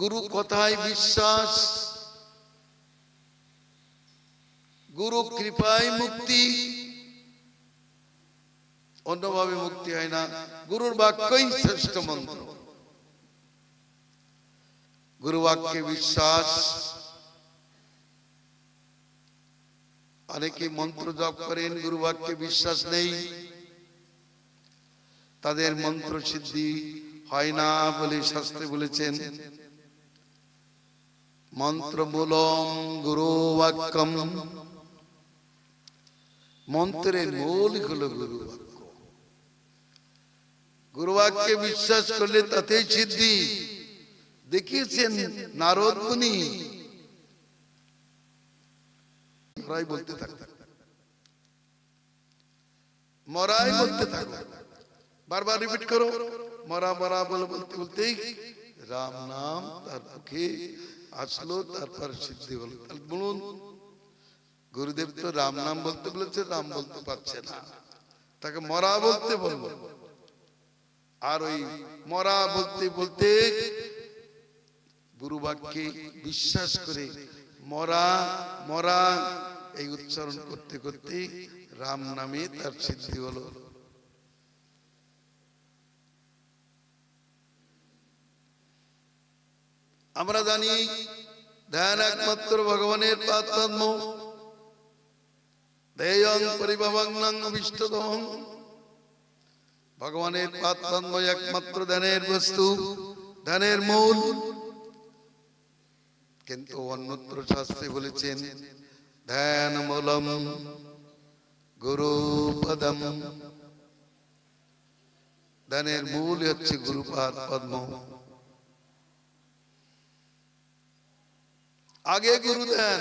গুরু কথায় বিশ্বাস গুরু কৃপায় মুক্তি, অন্যভাবে মুক্তি হয় না। গুরুর বাক্যই শ্রেষ্ঠ মন্ত্র। গুরু বাক্যে বিশ্বাস। অনেকে মন্ত্র জপ করেন গুরু বাক্যে বিশ্বাস নেই। তাদের মন্ত্র সিদ্ধি হয় না বলে শাস্ত্রে বলেছেন। মন্ত্র মূলম গুরু বাক্যম মন্ত্রের মূল হলো গুরু বাক্য গুরু বাক্যে বিশ্বাস করলে তাতেই সিদ্ধি। দেখিয়েছেন নারদ মুনি। মরাই বলতে থাকো। মরাই বলতে থাকো। বারবার রিপিট করো। মরা মরা বলে বলতে বলতেই রাম নাম তার মুখে আসলো, তারপর সিদ্ধি হলো। বলুন, গুরুদেব তো রাম নাম বলতে বলেছে, রাম বলতে পারছে না। তাকে মরা বলতে বলব। আর ওই মরা বলতে বলতে গুরু বাক্যে বিশ্বাস করে মরা মরা, এই উচ্চারণ করতে করতে রাম নামে তার সিদ্ধি হলো। আমরা জানি ধ্যান একমাত্র ভগবানের পাতম দেয়ং পরিভবং অভিষ্টদম ভগবানের পাতম একমাত্র ধ্যানের বস্তু, ধ্যানের মূল। কিন্তু অন্যত্র শাস্ত্রে বলেছেন, ধ্যান মূলম গুরু পদম ধ্যানের মূল হচ্ছে গুরুপাদ পদ্ম। আগে গুরু ধ্যান